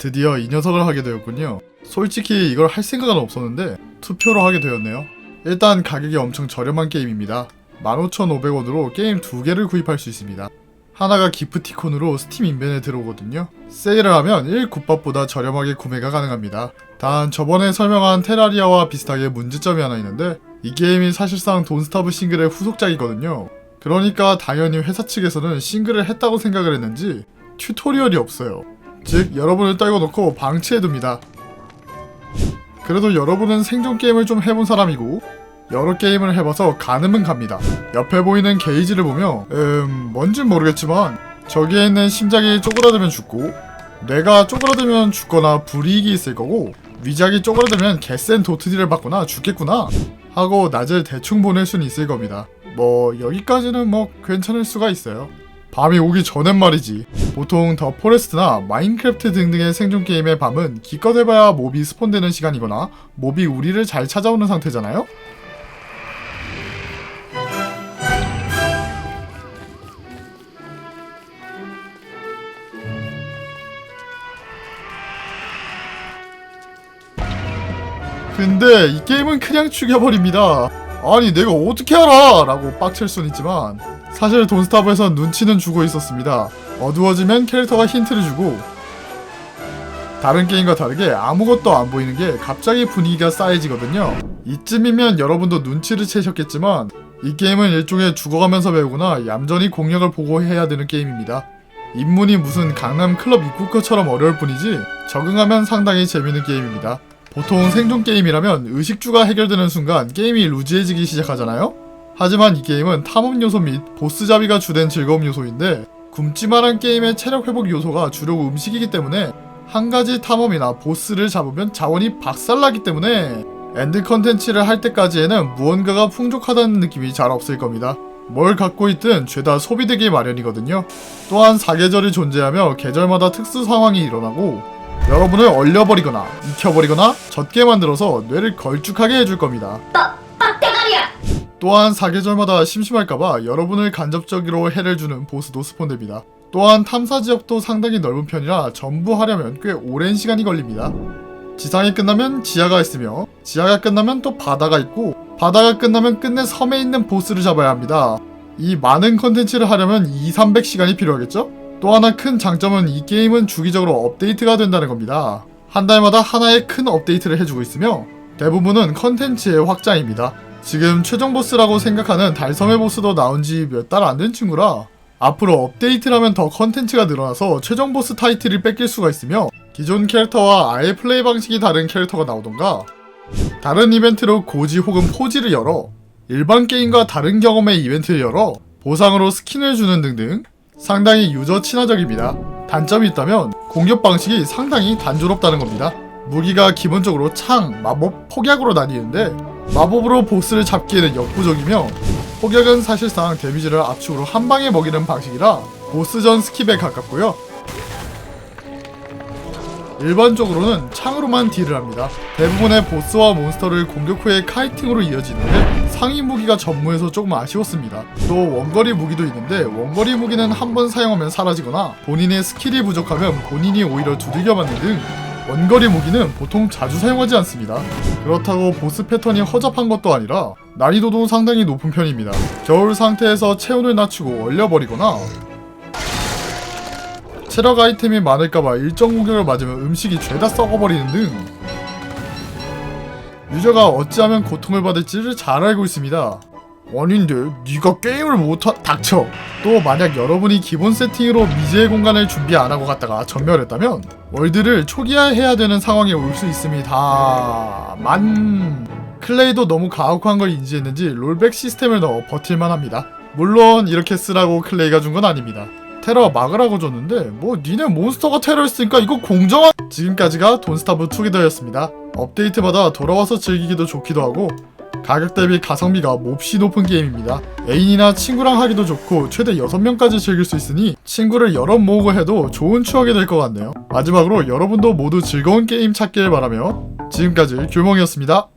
드디어 이 녀석을 하게 되었군요. 솔직히 이걸 할 생각은 없었는데 투표로 하게 되었네요. 일단 가격이 엄청 저렴한 게임입니다. 15,500원으로 게임 두 개를 구입할 수 있습니다. 하나가 기프티콘으로 스팀 인벤에 들어오거든요. 세일을 하면 1굿밥보다 저렴하게 구매가 가능합니다. 단 저번에 설명한 테라리아와 비슷하게 문제점이 하나 있는데 이 게임이 사실상 돈스타브 싱글의 후속작이거든요. 그러니까 당연히 회사 측에서는 싱글을 했다고 생각을 했는지 튜토리얼이 없어요. 즉 여러분을 떨궈 놓고 방치해둡니다. 그래도 여러분은 생존 게임을 좀 해본 사람이고 여러 게임을 해봐서 가늠은 갑니다. 옆에 보이는 게이지를 보며 음 뭔진 모르겠지만 저기에 있는 심장이 쪼그라들면 죽고 뇌가 쪼그라들면 죽거나 불이익이 있을 거고 위작이 쪼그라들면 개센 도트디를 받거나 죽겠구나 하고 낮을 대충 보낼 수는 있을 겁니다. 뭐 여기까지는 뭐 괜찮을 수가 있어요. 밤이 오기 전엔 말이지. 보통 더 포레스트나 마인크래프트 등등의 생존 게임의 밤은 기껏 해봐야 몹이 스폰되는 시간이거나 몹이 우리를 잘 찾아오는 상태잖아요? 근데 이 게임은 그냥 죽여버립니다. 아니 내가 어떻게 알아? 라고 빡칠 순 있지만 사실 돈스타브에선 눈치는 주고 있었습니다. 어두워지면 캐릭터가 힌트를 주고 다른 게임과 다르게 아무것도 안 보이는 게 갑자기 분위기가 싸해지거든요. 이쯤이면 여러분도 눈치를 채셨겠지만 이 게임은 일종의 죽어가면서 배우거나 얌전히 공략을 보고 해야 되는 게임입니다. 입문이 무슨 강남 클럽 입국처럼 어려울 뿐이지 적응하면 상당히 재밌는 게임입니다. 보통 생존 게임이라면 의식주가 해결되는 순간 게임이 루즈해지기 시작하잖아요? 하지만 이 게임은 탐험 요소 및 보스 잡이가 주된 즐거움 요소인데 굶지만한 게임의 체력 회복 요소가 주로 음식이기 때문에 한 가지 탐험이나 보스를 잡으면 자원이 박살나기 때문에 엔드 컨텐츠를 할 때까지에는 무언가가 풍족하다는 느낌이 잘 없을 겁니다. 뭘 갖고 있든 죄다 소비되기 마련이거든요. 또한 사계절이 존재하며 계절마다 특수 상황이 일어나고 여러분을 얼려버리거나 익혀버리거나 젖게 만들어서 뇌를 걸쭉하게 해줄 겁니다. 또한 사계절마다 심심할까봐 여러분을 간접적으로 해를 주는 보스도 스폰됩니다. 또한 탐사 지역도 상당히 넓은 편이라 전부 하려면 꽤 오랜 시간이 걸립니다. 지상이 끝나면 지하가 있으며 지하가 끝나면 또 바다가 있고 바다가 끝나면 끝내 섬에 있는 보스를 잡아야 합니다. 이 많은 컨텐츠를 하려면 2, 300시간이 필요하겠죠? 또 하나 큰 장점은 이 게임은 주기적으로 업데이트가 된다는 겁니다. 한 달마다 하나의 큰 업데이트를 해주고 있으며 대부분은 컨텐츠의 확장입니다. 지금 최종 보스라고 생각하는 달섬의 보스도 나온 지 몇 달 안 된 친구라 앞으로 업데이트라면 더 컨텐츠가 늘어나서 최종 보스 타이틀을 뺏길 수가 있으며 기존 캐릭터와 아예 플레이 방식이 다른 캐릭터가 나오던가 다른 이벤트로 고지 혹은 포지를 열어 일반 게임과 다른 경험의 이벤트를 열어 보상으로 스킨을 주는 등등 상당히 유저 친화적입니다. 단점이 있다면 공격 방식이 상당히 단조롭다는 겁니다. 무기가 기본적으로 창, 마법, 폭약으로 나뉘는데 마법으로 보스를 잡기에는 역부족이며 폭약은 사실상 데미지를 압축으로 한 방에 먹이는 방식이라 보스전 스킵에 가깝고요. 일반적으로는 창으로만 딜을 합니다. 대부분의 보스와 몬스터를 공격 후에 카이팅으로 이어지는데 상위 무기가 전무해서 조금 아쉬웠습니다. 또 원거리 무기도 있는데 원거리 무기는 한 번 사용하면 사라지거나 본인의 스킬이 부족하면 본인이 오히려 두들겨 맞는 등 원거리 무기는 보통 자주 사용하지 않습니다. 그렇다고 보스 패턴이 허접한 것도 아니라 난이도도 상당히 높은 편입니다. 겨울 상태에서 체온을 낮추고 얼려버리거나 체력 아이템이 많을까봐 일정 공격을 맞으면 음식이 죄다 썩어버리는 등 유저가 어찌하면 고통을 받을지를 잘 알고 있습니다. 아닌데 네가 게임을 못하... 닥쳐! 또 만약 여러분이 기본 세팅으로 미지의 공간을 준비 안 하고 갔다가 전멸했다면 월드를 초기화해야 되는 상황에 올 수 있습니다. 만... 클레이도 너무 가혹한 걸 인지했는지 롤백 시스템을 넣어 버틸만 합니다. 물론 이렇게 쓰라고 클레이가 준 건 아닙니다. 테러 막으라고 줬는데 뭐 니네 몬스터가 테러했으니까 이거 공정한 지금까지가 돈스타브 투게더였습니다. 업데이트마다 돌아와서 즐기기도 좋기도 하고 가격 대비 가성비가 몹시 높은 게임입니다. 애인이나 친구랑 하기도 좋고 최대 6명까지 즐길 수 있으니 친구를 여럿 모으고 해도 좋은 추억이 될 것 같네요. 마지막으로 여러분도 모두 즐거운 게임 찾길 바라며 지금까지 규몽이었습니다